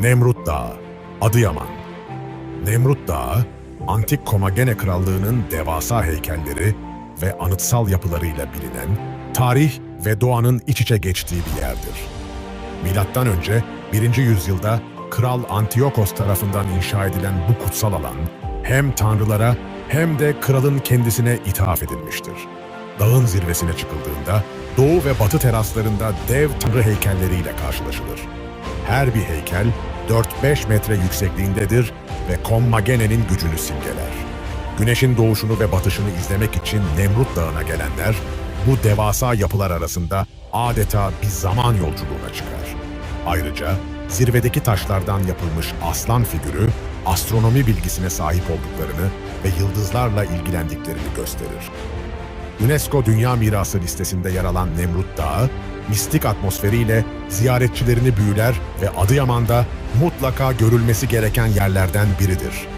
Nemrut Dağı, Adıyaman. Nemrut Dağı, Antik Komagene Krallığı'nın devasa heykelleri ve anıtsal yapılarıyla bilinen, tarih ve doğanın iç içe geçtiği bir yerdir. Milattan önce 1. yüzyılda Kral Antiyokos tarafından inşa edilen bu kutsal alan hem tanrılara hem de kralın kendisine ithaf edilmiştir. Dağın zirvesine çıkıldığında doğu ve batı teraslarında dev tanrı heykelleriyle karşılaşılır. Her bir heykel 4-5 metre yüksekliğindedir ve Kommagene'nin gücünü simgeler. Güneşin doğuşunu ve batışını izlemek için Nemrut Dağı'na gelenler bu devasa yapılar arasında adeta bir zaman yolculuğuna çıkar. Ayrıca zirvedeki taşlardan yapılmış aslan figürü astronomi bilgisine sahip olduklarını ve yıldızlarla ilgilendiklerini gösterir. UNESCO Dünya Mirası listesinde yer alan Nemrut Dağı, mistik atmosferiyle ziyaretçilerini büyüler ve Adıyaman'da mutlaka görülmesi gereken yerlerden biridir.